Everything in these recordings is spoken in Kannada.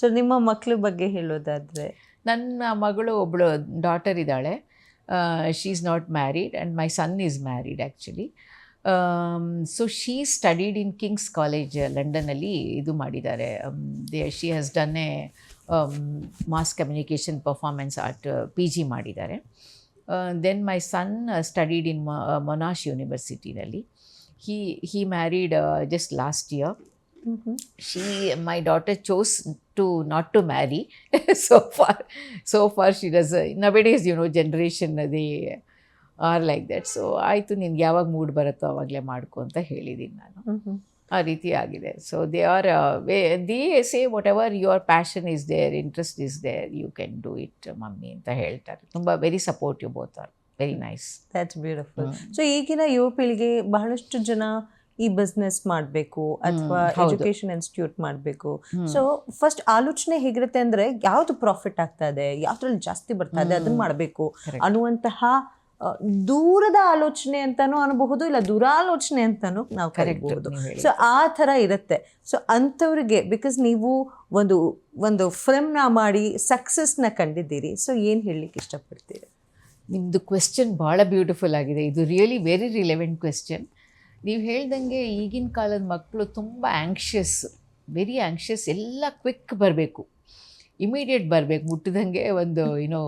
ಸೊ ನಿಮ್ಮ ಮಕ್ಕಳ ಬಗ್ಗೆ ಹೇಳೋದಾದರೆ? ನನ್ನ ಮಗಳು ಒಬ್ಬಳು ಡಾಟರ್ ಇದ್ದಾಳೆ. She is not married and my son is married actually so she studied in King's college ಲಂಡನಲ್ಲಿ ಇದು ಮಾಡಿದ್ದಾರೆ. They she has done a mass communication performance art P G ಮಾಡಿದ್ದಾರೆ. Then my son studied in Monash ಯೂನಿವರ್ಸಿಟಿನಲ್ಲಿ he he married just last year she my daughter chose to not to marry. So far so far she does nowadays you know generation are they are like that. So ಆಯಿತು ನಿನ್ಗೆ ಯಾವಾಗ ಮೂಡ್ ಬರುತ್ತೋ ಆವಾಗಲೇ ಮಾಡ್ಕೊ ಅಂತ ಹೇಳಿದ್ದೀನಿ ನಾನು. ಆ ರೀತಿ ಆಗಿದೆ. So they are way they say whatever your passion is there interest is there you can do it mummy ಅಂತ ಹೇಳ್ತಾರೆ. ತುಂಬ very supportive both are very nice that's beautiful so ಈಗಿನ ಯುವ ಪೀಳಿಗೆ ಬಹಳಷ್ಟು ಜನ ಈ ಬಿಸ್ನೆಸ್ ಮಾಡಬೇಕು ಅಥವಾ. ಎಜುಕೇಶನ್ ಇನ್ಸ್ಟಿಟ್ಯೂಟ್ ಮಾಡಬೇಕು. ಸೊ ಫಸ್ಟ್ ಆಲೋಚನೆ ಹೇಗಿರುತ್ತೆ ಅಂದ್ರೆ ಯಾವ್ದು ಪ್ರಾಫಿಟ್ ಆಗ್ತಾ ಇದೆ ಯಾವ್ದ್ರಲ್ಲಿ ಜಾಸ್ತಿ ಬರ್ತಾ ಇದೆ ಅದನ್ನ ಮಾಡಬೇಕು. ಅನ್ನುವಂತಹ ದೂರದ ಆಲೋಚನೆ ಅಂತಾನೂ ಅನ್ಬಹುದು ಇಲ್ಲ ದುರಾಲೋಚನೆ ಅಂತಾನೂ ನಾವು ಕರಿಬಹುದು. ಸೊ ಆ ಥರ ಇರುತ್ತೆ. ಸೊ ಅಂಥವ್ರಿಗೆ ಬಿಕಾಸ್ ನೀವು ಒಂದು ಒಂದು ಫಿಲ್ಮ್ನ ಮಾಡಿ ಸಕ್ಸಸ್ನ ಕಂಡಿದ್ದೀರಿ. ಸೊ ಏನು ಹೇಳಲಿಕ್ಕೆ ಇಷ್ಟಪಡ್ತೀರಿ? ನಿಮ್ಮದು ಕ್ವೆಶ್ಚನ್ ಭಾಳ ಬ್ಯೂಟಿಫುಲ್ ಆಗಿದೆ. ಇದು ರಿಯಲಿ ವೆರಿ ರಿಲೆವೆಂಟ್ ಕ್ವೆಶ್ಚನ್ ನೀವು ಹೇಳ್ದಂಗೆ ಈಗಿನ ಕಾಲದ ಮಕ್ಕಳು ತುಂಬ ಆ್ಯಂಕ್ಷಿಯಸ್ ವೆರಿ ಆ್ಯಂಕ್ಷಿಯಸ್ ಎಲ್ಲ ಕ್ವಿಕ್ ಬರಬೇಕು. ಇಮಿಡಿಯೇಟ್ ಬರಬೇಕು, ಮುಟ್ಟಿದಂಗೆ ಒಂದು ಏನೋ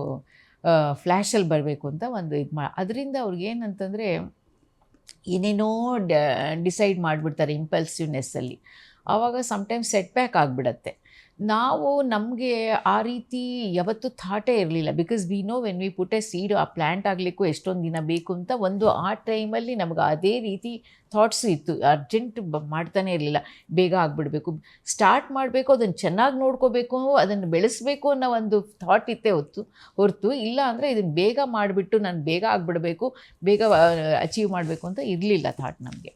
ಫ್ಲ್ಯಾಶಲ್ಲಿ ಬರಬೇಕು ಅಂತ ಒಂದು ಇದು ಮಾ, ಅದರಿಂದ ಅವ್ರಿಗೇನಂತಂದರೆ ಏನೇನೋ ಡಿಸೈಡ್ ಮಾಡಿಬಿಡ್ತಾರೆ ಇಂಪಲ್ಸಿವ್ನೆಸ್ಸಲ್ಲಿ ಆವಾಗ ಸಮ್ಟೈಮ್ಸ್ ಸೆಟ್ ಬ್ಯಾಕ್ ಆಗಿಬಿಡತ್ತೆ. ನಾವು ನಮಗೆ ಆ ರೀತಿ ಯಾವತ್ತೂ ಥಾಟೇ ಇರಲಿಲ್ಲ. Because we know when we put a seed ಆ ಪ್ಲ್ಯಾಂಟ್ ಆಗಲಿಕ್ಕೂ ಎಷ್ಟೊಂದು ದಿನ ಬೇಕು ಅಂತ ಒಂದು ಆ ಟೈಮಲ್ಲಿ ನಮ್ಗೆ ಅದೇ ರೀತಿ ಥಾಟ್ಸ್ ಇತ್ತು. ಅರ್ಜೆಂಟ್ ಮಾಡ್ತಾನೆ ಇರಲಿಲ್ಲ. ಬೇಗ ಆಗಿಬಿಡ್ಬೇಕು. ಸ್ಟಾರ್ಟ್ ಮಾಡಬೇಕು, ಅದನ್ನು ಚೆನ್ನಾಗಿ ನೋಡ್ಕೋಬೇಕು, ಅದನ್ನು ಬೆಳೆಸಬೇಕು ಅನ್ನೋ ಒಂದು ಥಾಟ್ ಇತ್ತೇ ಹೊತ್ತು, ಹೊರತು ಇಲ್ಲ ಅಂದರೆ ಇದನ್ನು ಬೇಗ ಮಾಡಿಬಿಟ್ಟು ನಾನು ಬೇಗ ಆಗಿಬಿಡಬೇಕು, ಬೇಗ ಅಚೀವ್ ಮಾಡಬೇಕು ಅಂತ ಇರಲಿಲ್ಲ ಥಾಟ್ ನಮಗೆ.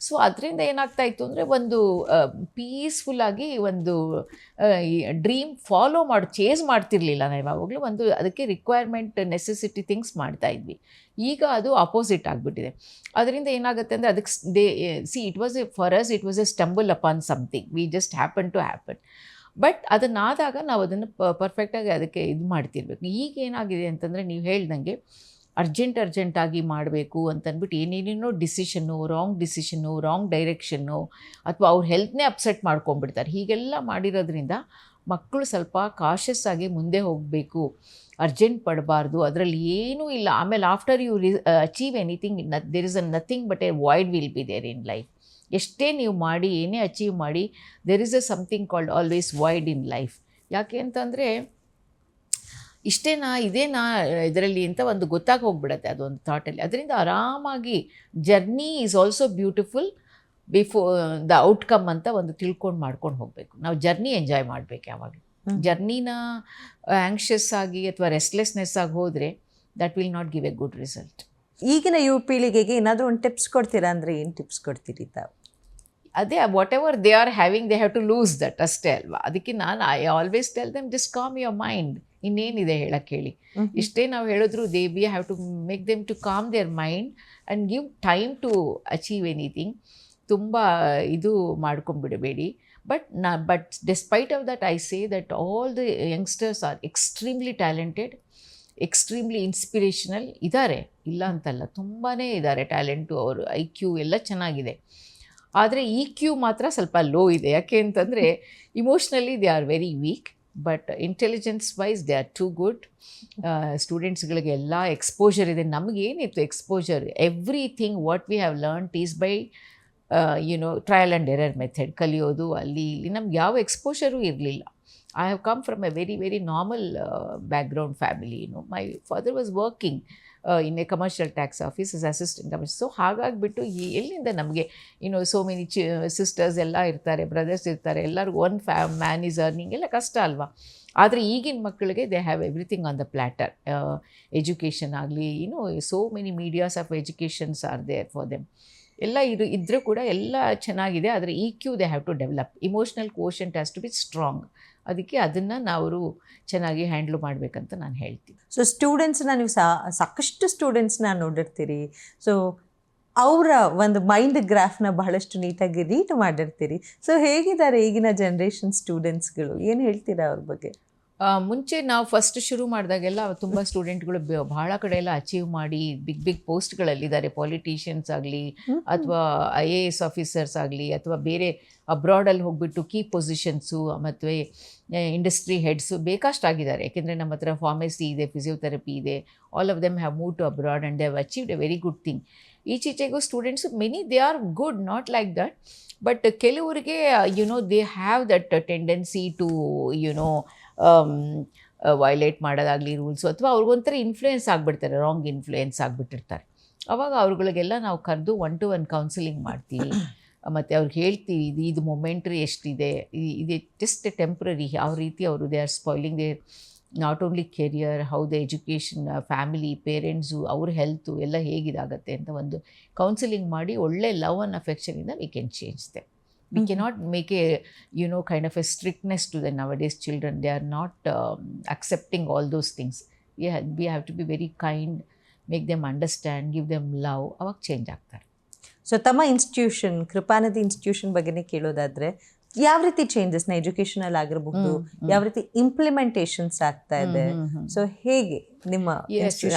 ಸೊ ಅದರಿಂದ ಏನಾಗ್ತಾ ಇತ್ತು ಅಂದರೆ ಒಂದು ಪೀಸ್ಫುಲ್ಲಾಗಿ ಒಂದು ಡ್ರೀಮ್ ಫಾಲೋ ಮಾಡಿ ಚೇಸ್ ಮಾಡ್ತಿರ್ಲಿಲ್ಲ ನಾವು ಯಾವಾಗಲೂ. ಒಂದು ಅದಕ್ಕೆ ರಿಕ್ವೈರ್ಮೆಂಟ್ ನೆಸೆಸಿಟಿ ಥಿಂಗ್ಸ್ ಮಾಡ್ತಾ ಇದ್ವಿ. ಈಗ ಅದು ಅಪೋಸಿಟ್ ಆಗಿಬಿಟ್ಟಿದೆ. ಅದರಿಂದ ಏನಾಗುತ್ತೆ ಅಂದರೆ ಅದಕ್ಕೆ they see it was a for us it was a stumble upon something we just happen to happen but ಅದನ್ನಾದಾಗ ನಾವು ಅದನ್ನು ಪರ್ಫೆಕ್ಟಾಗಿ ಅದಕ್ಕೆ ಇದು ಮಾಡ್ತಿರ್ಬೇಕು. ಈಗ ಏನಾಗಿದೆ ಅಂತಂದರೆ ನೀವು ಹೇಳ್ದಂಗೆ ಅರ್ಜೆಂಟ್ ಅರ್ಜೆಂಟಾಗಿ ಮಾಡಬೇಕು ಅಂತಂದ್ಬಿಟ್ಟು ಏನೇನೇನೋ decision wrong decision wrong direction ಅಥವಾ ಅವ್ರ ಹೆಲ್ತ್ನೇ ಅಪ್ಸೆಟ್ ಮಾಡ್ಕೊಂಡ್ಬಿಡ್ತಾರೆ. ಹೀಗೆಲ್ಲ ಮಾಡಿರೋದ್ರಿಂದ ಮಕ್ಕಳು ಸ್ವಲ್ಪ ಕಾಷಸ್ ಆಗಿ ಮುಂದೆ ಹೋಗಬೇಕು. ಅರ್ಜೆಂಟ್ ಪಡಬಾರ್ದು. ಅದರಲ್ಲಿ ಏನೂ ಇಲ್ಲ. ಆಮೇಲೆ after you re achieve anything there is a nothing but a void will be there in life ಎಷ್ಟೇ ನೀವು ಮಾಡಿ, ಏನೇ ಅಚೀವ್ ಮಾಡಿ there is a something called always void in life ಯಾಕೆ ಅಂತಂದರೆ ಇಷ್ಟೇನಾ ಇದೇನಾ ಇದರಲ್ಲಿ ಅಂತ ಒಂದು ಗೊತ್ತಾಗಿ ಹೋಗ್ಬಿಡತ್ತೆ ಅದೊಂದು ಥಾಟಲ್ಲಿ ಅದರಿಂದ ಆರಾಮಾಗಿ journey is also beautiful before the outcome ಅಂತ ಒಂದು ತಿಳ್ಕೊಂಡು ಮಾಡ್ಕೊಂಡು ಹೋಗಬೇಕು. ನಾವು ಜರ್ನಿ ಎಂಜಾಯ್ ಮಾಡಬೇಕು ಯಾವಾಗ. ಜರ್ನಿನ ಆ್ಯಂಕ್ಷಸ್ ಆಗಿ ಅಥವಾ ರೆಸ್ಟ್ಲೆಸ್ನೆಸ್ ಆಗಿ ಹೋದರೆ that will not give a good result ಈಗಿನ ಯುವ ಪೀಳಿಗೆಗೆ ಏನಾದರೂ ಒಂದು ಟಿಪ್ಸ್ ಕೊಡ್ತೀರಾ ಅಂದರೆ ಏನು ಟಿಪ್ಸ್ ಕೊಡ್ತೀರಿ ತಾವು? ಅದೇ whatever they are having they have to lose that ಅಷ್ಟೇ ಅಲ್ವಾ. ಅದಕ್ಕೆ ನಾನು I always tell them just calm your mind ಇನ್ನೇನಿದೆ ಹೇಳಕ್ಕೆ ಹೇಳಿ. ಇಷ್ಟೇ ನಾವು ಹೇಳಿದ್ರು they be have to make them to calm their mind and give time to achieve anything ತುಂಬ ಇದು ಮಾಡ್ಕೊಂಬಿಡಬೇಡಿ ಬಟ್ ನಾ but despite of that I say that all the youngsters are extremely talented extremely inspirational ಇದ್ದಾರೆ ಇಲ್ಲ ಅಂತಲ್ಲ ತುಂಬಾ ಇದ್ದಾರೆ ಟ್ಯಾಲೆಂಟು ಅವರು ಐ ಕ್ಯೂ ಎಲ್ಲ ಚೆನ್ನಾಗಿದೆ. ಆದರೆ ಈ ಕ್ಯೂ ಮಾತ್ರ ಸ್ವಲ್ಪ ಲೋ ಇದೆ. ಯಾಕೆ ಅಂತಂದರೆ emotionally they are very weak but intelligence wise they are too good ಸ್ಟೂಡೆಂಟ್ಸ್ಗಳಿಗೆ ಎಲ್ಲ ಎಕ್ಸ್ಪೋಜರ್ ಇದೆ. ನಮಗೇನಿತ್ತು exposure everything what we have learn is by you know trial and error method ಕಲಿಯೋದು, ಅಲ್ಲಿ, ಇಲ್ಲಿ ನಮ್ಗೆ ಯಾವ ಎಕ್ಸ್ಪೋಷರೂ ಇರಲಿಲ್ಲ. I have come from a very very normal background family you know my father was working in a commercial tax office is assistant commission so ಹಾಗಾಗಿಬಿಟ್ಟು ಈ, ಎಲ್ಲಿಂದ ನಮಗೆ ಇನ್ನು ಸೋ ಮೆನಿ ಚಿ ಸಿಸ್ಟರ್ಸ್ ಎಲ್ಲ ಇರ್ತಾರೆ ಬ್ರದರ್ಸ್ ಇರ್ತಾರೆ, ಎಲ್ಲರಿಗೂ ಒನ್ ಫ್ಯಾ ಮ್ಯಾನ್ ಈಸ್ ಅರ್ನಿಂಗ್ ಎಲ್ಲ ಕಷ್ಟ ಅಲ್ವಾ? ಆದರೆ ಈಗಿನ ಮಕ್ಕಳಿಗೆ they have everything on the platter education ಆಗಲಿ ಇನ್ನು so many medias of educations are there for them ಎಲ್ಲ ಇದು ಇದ್ದರೂ ಕೂಡ ಎಲ್ಲ ಚೆನ್ನಾಗಿದೆ, ಆದರೆ E Q they have to develop emotional quotient has to be strong ಅದಕ್ಕೆ ಅದನ್ನು ನಾವು ಚೆನ್ನಾಗಿ ಹ್ಯಾಂಡ್ಲ್ ಮಾಡಬೇಕಂತ ನಾನು ಹೇಳ್ತೀನಿ. ಸೊ ಸ್ಟೂಡೆಂಟ್ಸ್ನ ನೀವು ಸಾಕಷ್ಟು ಸ್ಟೂಡೆಂಟ್ಸ್ನ ನೋಡಿರ್ತೀರಿ. ಸೊ ಅವರ ಒಂದು ಮೈಂಡ್ ಗ್ರಾಫ್ನ ಬಹಳಷ್ಟು ನೀಟಾಗಿ ರೀಡ್ ಮಾಡಿರ್ತೀರಿ. ಸೊ ಹೇಗಿದ್ದಾರೆ ಈಗಿನ ಜನ್ರೇಷನ್ ಸ್ಟೂಡೆಂಟ್ಸ್ಗಳು ಏನು ಹೇಳ್ತೀರಾ ಅವ್ರ ಬಗ್ಗೆ? ಮುಂಚೆ ನಾವು ಫಸ್ಟ್ ಶುರು ಮಾಡಿದಾಗೆಲ್ಲ ತುಂಬ ಸ್ಟೂಡೆಂಟ್ಗಳು ಬಹಳ ಕಡೆ ಎಲ್ಲ ಅಚೀವ್ ಮಾಡಿ ಬಿಗ್ ಬಿಗ್ ಪೋಸ್ಟ್ಗಳಲ್ಲಿದ್ದಾರೆ ಪಾಲಿಟಿಷಿಯನ್ಸ್ ಆಗಲಿ ಅಥವಾ ಐ ಎ ಎಸ್ ಆಫೀಸರ್ಸ್ ಆಗಲಿ ಅಥವಾ ಬೇರೆ ಅಬ್ರಾಡಲ್ಲಿ ಹೋಗ್ಬಿಟ್ಟು ಕೀ ಪೊಸಿಷನ್ಸು ಮತ್ತು ಇಂಡಸ್ಟ್ರಿ ಹೆಡ್ಸು ಬೇಕಷ್ಟಾಗಿದ್ದಾರೆ. ಯಾಕೆಂದರೆ ನಮ್ಮ ಹತ್ರ ಫಾರ್ಮಸಿ ಇದೆ ಫಿಸಿಯೋಥೆರಪಿ ಇದೆ. All of them have move to abroad and they have achieved a very good thing ಈಚೀಚೆಗೂ students many they are good not like that but ಕೆಲವರಿಗೆ you know they have that tendency to you know violate ಮಾಡೋದಾಗಲಿ ರೂಲ್ಸು ಅಥವಾ ಅವ್ರಿಗೊಂಥರ ಇನ್ಫ್ಲೂಯೆನ್ಸ್ ಆಗಿಬಿಡ್ತಾರೆ ರಾಂಗ್ ಇನ್ಫ್ಲೂಯೆನ್ಸ್ ಆಗಿಬಿಟ್ಟಿರ್ತಾರೆ. ಅವಾಗ ಅವ್ರುಗಳಿಗೆಲ್ಲ ನಾವು ಕರೆದು ಒನ್ ಟು ಒನ್ ಕೌನ್ಸಿಲಿಂಗ್ ಮಾಡ್ತೀವಿ. ಮತ್ತು ಅವ್ರಿಗೆ ಹೇಳ್ತೀವಿ, ಇದು ಇದು ಮೊಮೆಂಟ್ರಿ ಎಷ್ಟಿದೆ ಇದು ಜಸ್ಟ್ ಟೆಂಪ್ರರಿ ಯಾವ ರೀತಿ ಅವರು they are spoiling they not only career how the education family parents ಅವ್ರ ಹೆಲ್ತು ಎಲ್ಲ ಹೇಗಿದಾಗತ್ತೆ ಅಂತ ಒಂದು ಕೌನ್ಸಿಲಿಂಗ್ ಮಾಡಿ ಒಳ್ಳೆ love and ಅಫೆಕ್ಷನಿಂದ we can change the we Mhm. Cannot make a you know kind of a strictness to the nowadays children they are not accepting all those things we we have to be very kind make them understand give them love ಅವಾಗ ಚೇಂಜ್ ಆಗ್ತಾರೆ. ಸೊ ತಮ್ಮ ಇನ್ಸ್ಟಿಟ್ಯೂಷನ್ ಕೃಪಾನದಿ ಇನ್ಸ್ಟಿಟ್ಯೂಷನ್ ಬಗ್ಗೆನೇ ಕೇಳೋದಾದ್ರೆ ಯಾವ ರೀತಿ ಚೇಂಜಸ್ನ ಎಜುಕೇಶನ್ ಅಲ್ಲಿ ಆಗಿರಬಹುದು ಯಾವ ರೀತಿ ಇಂಪ್ಲಿಮೆಂಟೇಶನ್ಸ್ ಆಗ್ತಾ ಇದೆ. ಸೊ ಹೇಗೆ ನಿಮ್ಮ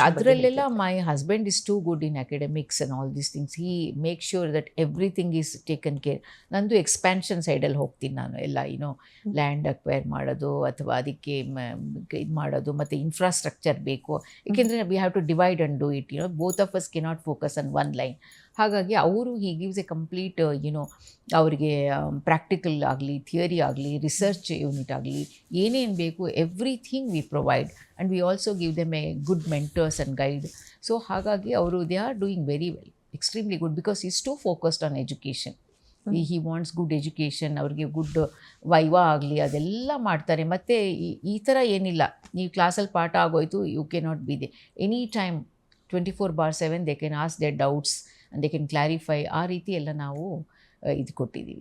ಅದರಲ್ಲೆಲ್ಲ my husband is too good in academics and all these things he make sure that everything is taken care ನಂದು ಎಕ್ಸ್ಪ್ಯಾನ್ಷನ್ ಸೈಡಲ್ಲಿ ಹೋಗ್ತೀನಿ ನಾನು ಎಲ್ಲ ಏನೋ. ಲ್ಯಾಂಡ್ ಅಕ್ವೈರ್ ಮಾಡೋದು ಅಥವಾ ಅದಕ್ಕೆ ಇದು ಮಾಡೋದು ಮತ್ತು ಇನ್ಫ್ರಾಸ್ಟ್ರಕ್ಚರ್ ಬೇಕು. ಏಕೆಂದರೆ we have to divide and do it you know both of us cannot focus on one line ಹಾಗಾಗಿ ಅವರು he gives a complete you know ಅವರಿಗೆ ಪ್ರಾಕ್ಟಿಕಲ್ ಆಗಲಿ ಥಿಯರಿ ಆಗಲಿ ರಿಸರ್ಚ್ ಯೂನಿಟ್ ಆಗಲಿ ಏನೇನು ಬೇಕು everything we provide and we also give them a good mentors and guide so ಹಾಗಾಗಿ ಅವರು they are doing very well extremely good because is to focused on education ಈ ಹಿ ವಾಂಟ್ಸ್ ಗುಡ್ ಎಜುಕೇಷನ್ ಅವ್ರಿಗೆ ಗುಡ್ ವೈವಾ ಆಗಲಿ ಅದೆಲ್ಲ ಮಾಡ್ತಾರೆ. ಮತ್ತು ಈ ಥರ ಏನಿಲ್ಲ. ನೀವು ಕ್ಲಾಸಲ್ಲಿ ಪಾಠ ಆಗೋಯ್ತು you can not be there any time twenty four by seven they can ask their doubts they can clarify ಆ ರೀತಿ ಎಲ್ಲ ನಾವು ಇದು ಕೊಟ್ಟಿದ್ದೀವಿ.